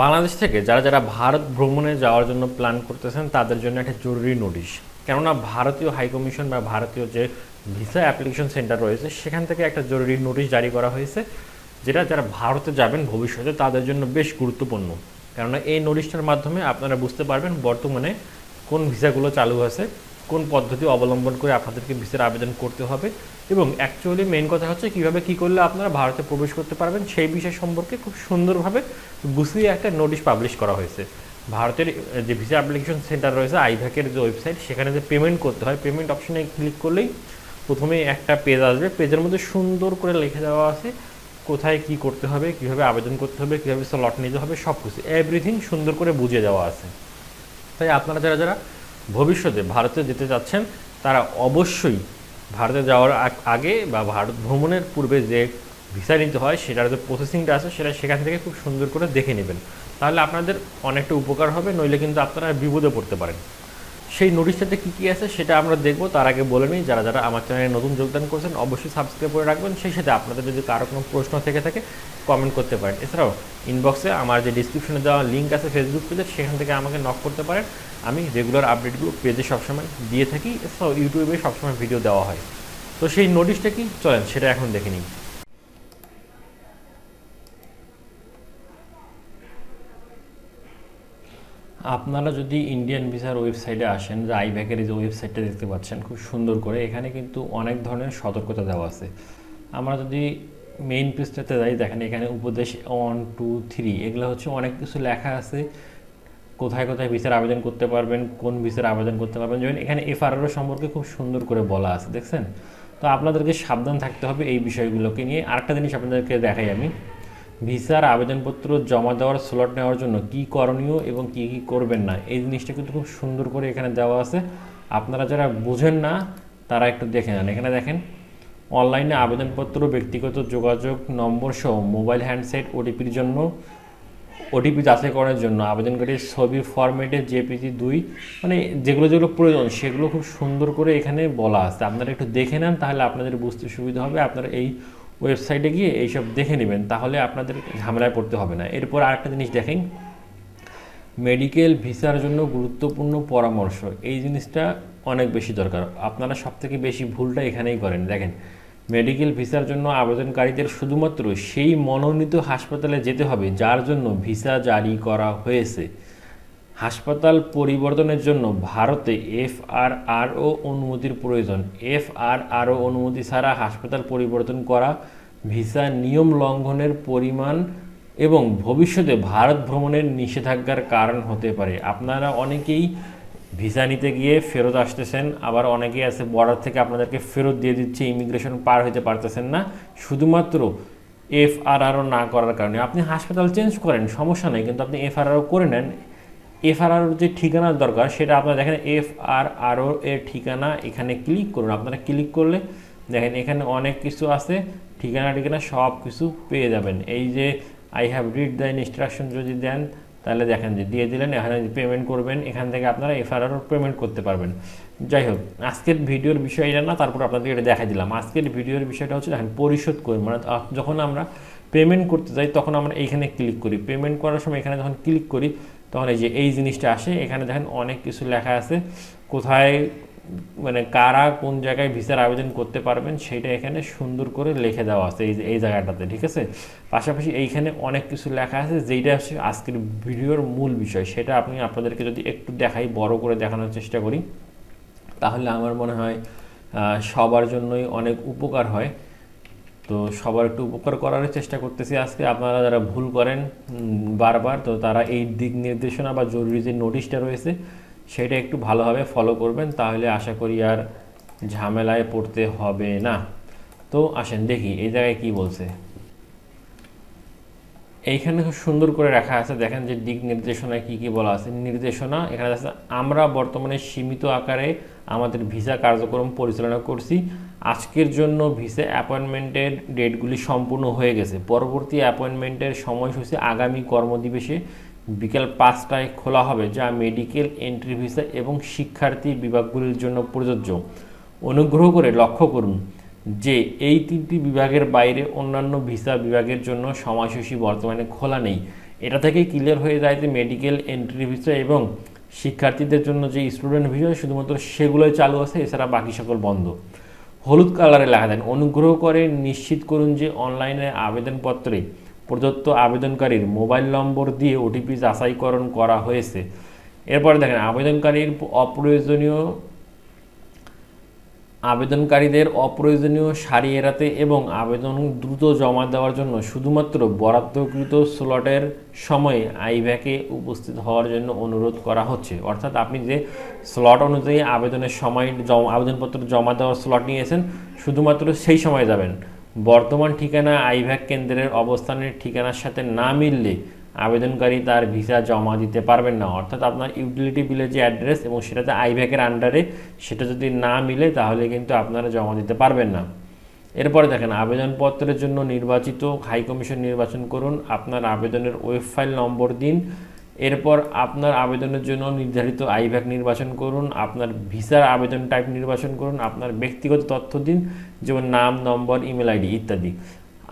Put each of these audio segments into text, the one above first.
বাংলাদেশ থেকে যারা যারা ভারত ভ্রমণে যাওয়ার জন্য প্ল্যান করতেছেন, তাদের জন্য একটা জরুরি নোটিশ কেননা ভারতীয় হাইকমিশন বা ভারতীয় যে ভিসা অ্যাপ্লিকেশন সেন্টার রয়েছে, সেখান থেকে একটা জরুরি নোটিশ জারি করা হয়েছে, যেটা যারা ভারতে যাবেন ভবিষ্যতে, তাদের জন্য বেশ গুরুত্বপূর্ণ। কেননা এই নোটিশটার মাধ্যমে আপনারা বুঝতে পারবেন বর্তমানে কোন ভিসাগুলো চালু আছে কোন পদ্ধতি অবলম্বন করে আপনাদেরকে ভিসার আবেদন করতে হবে এবং অ্যাকচুয়ালি মেন কথা হচ্ছে কীভাবে কি করলে আপনারা ভারতে প্রবেশ করতে পারবেন সেই বিষয় সম্পর্কে খুব সুন্দরভাবে গুছিয়ে একটা নোটিশ পাবলিশ করা হয়েছে। ভারতের যে ভিসা অ্যাপ্লিকেশন সেন্টার রয়েছে, আইভ্যাকের যে ওয়েবসাইট সেখানে যে পেমেন্ট করতে হয় পেমেন্ট অপশনে ক্লিক করলেই প্রথমে একটা পেজ আসবে। পেজের মধ্যে সুন্দর করে লিখে দেওয়া আছে কোথায় কি করতে হবে, কীভাবে আবেদন করতে হবে, কীভাবে স্লট নিতে হবে সব কিছু এভরিথিং সুন্দর করে বুঝিয়ে দেওয়া আছে। তাই আপনারা যারা যারা ভবিষ্যতে ভারতে যেতে চাচ্ছেন, তারা অবশ্যই ভারতে যাওয়ার আগে বা ভারত ভ্রমণের পূর্বে যে ভিসা নিতে হয়, সেটার যে প্রসেসিংটা আছে, সেটা সেখান থেকে খুব সুন্দর করে দেখে নেবেন। তাহলে আপনাদের অনেকটা উপকার হবে, নইলে কিন্তু আপনারা বিপদে পড়তে পারেন। সেই নোটিশটাতে কী কী আছে সেটা আমরা দেখব। তার আগে বলে নিই, যারা যারা আমার চ্যানেলে নতুন যোগদান করছেন, অবশ্যই সাবস্ক্রাইব করে রাখবেন। সেই সাথে আপনাদের যদি কারও কোনো প্রশ্ন থেকে থাকে কমেন্ট করতে পারেন। এছাড়াও ইনবক্সে আমার যে ডিসক্রিপশনে দেওয়া লিঙ্ক আছে ফেসবুক পেজের সেখান থেকে আমাকে নক করতে পারেন। আমি রেগুলার আপডেটগুলো পেজে সবসময় দিয়ে থাকি। এছাড়াও ইউটিউবে সবসময় ভিডিও দেওয়া হয়। তো সেই নোটিশটা কি? চলেন, সেটা এখন দেখে নিই। আপনারা যদি ইন্ডিয়ান ভিসার ওয়েবসাইটে আসেন, যে আইব্যাকের যে ওয়েবসাইটটা দেখতে পাচ্ছেন, খুব সুন্দর করে, এখানে কিন্তু অনেক ধরনের সতর্কতা দেওয়া আছে। আমরা যদি মেইন পেজটাতে যাই, দেখেন এখানে উপদেশ ওয়ান টু থ্রি এগুলো হচ্ছে অনেক কিছু লেখা আছে। কোথায় কোথায় ভিসার আবেদন করতে পারবেন, কোন ভিসার আবেদন করতে পারবেন, যেমন এখানে এফআরআর সম্পর্কে খুব সুন্দর করে বলা আছে, দেখছেন? তো আপনাদেরকে সাবধান থাকতে হবে এই বিষয়গুলোকে নিয়ে। আরেকটা জিনিস আপনাদেরকে দেখাই আমি। ভিসার আবেদনপত্র জমা দেওয়ার স্লট নেওয়ার জন্য কি করণীয় এবং কি কি করবেন না, এই জিনিসটা কিন্তু খুব সুন্দর করে এখানে দেওয়া আছে। আপনারা যারা বুঝেন না, তারা একটু দেখে নেন। এখানে দেখেন, অনলাইনে আবেদনপত্র, ব্যক্তিগত যোগাযোগ নম্বর সহ মোবাইল হ্যান্ডসেট ওটিপির জন্য ওটিপি যাচাই করার জন্য আবেদনকারীর ছবি ফরম্যাটে জেপিজি দুই মানে যেগুলো যেগুলো প্রয়োজন সেগুলো খুব সুন্দর করে এখানে বলা আছে। আপনারা একটু দেখে নেন, তাহলে আপনাদের বুঝতে সুবিধা হবে। আপনারা এই ওয়েবসাইটে গিয়ে এইসব দেখে নেবেন, তাহলে আপনাদের ঝামেলায় পড়তে হবে না। এরপর আরেকটা জিনিস দেখেন, মেডিকেল ভিসার জন্য গুরুত্বপূর্ণ পরামর্শ। এই জিনিসটা অনেক বেশি দরকার। আপনারা সবথেকে বেশি ভুলটা এখানেই করেন। দেখেন, মেডিকেল ভিসার জন্য আবেদনকারীদের শুধুমাত্র সেই মনোনীত হাসপাতালে যেতে হবে যার জন্য ভিসা জারি করা হয়েছে। হাসপাতাল পরিবর্তনের জন্য ভারতে এফ আর আর ও অনুমতির প্রয়োজন। এফ আর আর ও অনুমতি ছাড়া হাসপাতাল পরিবর্তন করা, ভিসা নিয়ম লঙ্ঘনের পরিমাণ এবং ভবিষ্যতে ভারত ভ্রমণের নিষেধাজ্ঞার কারণ হতে পারে। আপনারা অনেকেই ভিসা নিতে গিয়ে ফেরত আসতেছেন, আবার অনেকেই আছে বর্ডার থেকে আপনাদেরকে ফেরত দিয়ে দিচ্ছে ইমিগ্রেশন পার হতে পারতেছেন না। শুধুমাত্র এফ আর আরও না করার কারণে। আপনি হাসপাতাল চেঞ্জ করেন, সমস্যা নেই, কিন্তু আপনি এফ আর আরও করে নেন এফ যে ঠিকানার দরকার, সেটা আপনারা দেখেন এফ আর এর ঠিকানা এখানে ক্লিক করুন। আপনারা ক্লিক করলে দেখেন এখানে অনেক কিছু আছে, ঠিকানা ঠিকানা সব কিছু পেয়ে যাবেন। এই যে I have read the instruction যদি দেন, তাহলে দেখেন যে দিয়ে দিলেন, এখানে পেমেন্ট করবেন, এখান থেকে আপনারা এফআরআরও পেমেন্ট করতে পারবেন। যাই হোক, আজকের ভিডিওর বিষয় এটা না, তারপর আপনাদের এটা দেখা দিলাম। আজকের ভিডিওর বিষয়টা হচ্ছে দেখেন পরিশোধ করি মানে যখন আমরা পেমেন্ট করতে যাই, তখন আমরা এইখানে ক্লিক করি। পেমেন্ট করার সময় এখানে যখন ক্লিক করি তখন এই যে এই জিনিসটা আসে, এখানে দেখেন অনেক কিছু লেখা আছে। কোথায় মানে কারা কোন জায়গায় ভিসার আবেদন করতে পারবেন সেটা এখানে সুন্দর করে লিখে দেওয়া আছে এই এই জায়গাটাতে, ঠিক আছে? পাশাপাশি এইখানে অনেক কিছু লেখা আছে যেইটা হচ্ছে আজকের ভিডিওর মূল বিষয়। সেটা আপনি আপনাদেরকে যদি একটু দেখাই, বড় করে দেখানোর চেষ্টা করি, তাহলে আমার মনে হয় সবার জন্যই অনেক উপকার হয়। তো সবার একটু উপকার করার চেষ্টা করতেছি আজকে। আপনারা যারা ভুল করেন বারবার, তো তারা এই দিক নির্দেশনা বা জরুরি যে নোটিশটা রয়েছে, সেটা একটু ভালোভাবে ফলো করবেন, তাহলে আশা করি আর ঝামেলায় পড়তে হবে না। তো আসেন দেখি, এই জায়গায় কি বলছে? এইখানে খুব সুন্দর করে রাখা আছে, দেখেন যে দিক নির্দেশনায় কি কি বলা আছে। নির্দেশনা, এখানে আমরা বর্তমানে সীমিত আকারে আমাদের ভিসা কার্যক্রম পরিচালনা করছি। আজকের জন্য ভিসা অ্যাপয়েন্টমেন্টের ডেটগুলি সম্পূর্ণ হয়ে গেছে। পরবর্তী অ্যাপয়েন্টমেন্টের সময়সূচি আগামী কর্মদিবসে বিকেল পাঁচটায় খোলা হবে, যা মেডিকেল এন্ট্রি ভিসা এবং শিক্ষার্থী বিভাগগুলির জন্য প্রযোজ্য। অনুগ্রহ করে লক্ষ্য করুন যে এই তিনটি বিভাগের বাইরে অন্যান্য ভিসা বিভাগের জন্য সময়সূচি বর্তমানে খোলা নেই। এটা থেকেই ক্লিয়ার হয়ে যায় যে মেডিকেল এন্ট্রি ভিসা এবং শিক্ষার্থীদের জন্য যে স্টুডেন্ট ভিসা শুধুমাত্র সেগুলোই চালু আছে, এছাড়া বাকি সকল বন্ধ। হলুদ কালারে লেখা দেন, অনুগ্রহ করে নিশ্চিত করুন যে অনলাইনে আবেদনপত্রে প্রদত্ত আবেদনকারীর মোবাইল নম্বর দিয়ে ওটিপি যাচাইকরণ করা হয়েছে। এরপরে দেখেন, আবেদনকারীর অপ্রয়োজনীয় আবেদনকারীদের অপ্রয়োজনীয় সারি এড়াতে এবং আবেদন দ্রুত জমা দেওয়ার জন্য শুধুমাত্র বরাদ্দকৃত স্লটের সময়ে আইভ্যাকে উপস্থিত হওয়ার জন্য অনুরোধ করা হচ্ছে। অর্থাৎ আপনি যে স্লট অনুযায়ী আবেদনের সময় আবেদনপত্র জমা দেওয়ার স্লট নিয়েছেন, শুধুমাত্র সেই সময় যাবেন। বর্তমান ঠিকানা আইভ্যাক কেন্দ্রের অবস্থানের ঠিকানার সাথে না মিললে আবেদনকারী তার ভিসা জমা দিতে পারবেন না। অর্থাৎ আপনার ইউটিলিটি বিলের যে অ্যাড্রেস এবং সেটাতে আইভ্যাকের আন্ডারে সেটা যদি না মিলে, তাহলে কিন্তু আপনারা জমা দিতে পারবেন না। এরপরে দেখেন, আবেদনপত্রের জন্য নির্বাচিত হাই কমিশন নির্বাচন করুন। আপনার আবেদনের ওয়েব ফাইল নম্বর দিন। এরপর আপনার আবেদনের জন্য নির্ধারিত আইভ্যাক নির্বাচন করুন। আপনার ভিসার আবেদন টাইপ নির্বাচন করুন। আপনার ব্যক্তিগত তথ্য দিন, যেমন নাম, নম্বর ইমেল আইডি ইত্যাদি।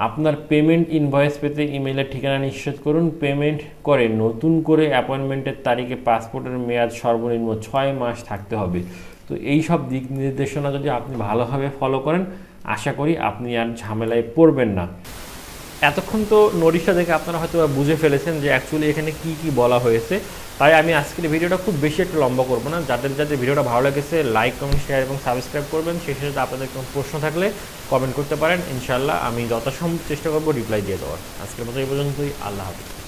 আপনার পেমেন্ট ইনভয়েস পেতে ইমেলের ঠিকানা নিশ্চিত করুন। পেমেন্ট করে নতুন করে অ্যাপয়েন্টমেন্টের তারিখে পাসপোর্টের মেয়াদ সর্বনিম্ন ছয় মাস থাকতে হবে। তো এই সব দিক নির্দেশনা যদি আপনি ভালোভাবে ফলো করেন, আশা করি আপনি আর ঝামেলায় পড়বেন না। এতক্ষণ তো নরিশা দেখে আপনারা হয়তো বুঝে ফেলেছেন যে অ্যাকচুয়ালি এখানে কি কি বলা হয়েছে। তাই আমি আজকের ভিডিওটা খুব বেশি একটু লম্বা করব না। যাদের যাদের ভিডিওটা ভালো লেগেছে লাইক কমেন্ট শেয়ার এবং সাবস্ক্রাইব করবেন, সেই সাথে আপনাদের কোনো প্রশ্ন থাকলে কমেন্ট করতে পারেন। ইনশাল্লাহ আমি যথাসম্ভব চেষ্টা করব রিপ্লাই দিয়ে দেওয়ার। আজকের মতো এই পর্যন্তই। আল্লাহ হাফিজ।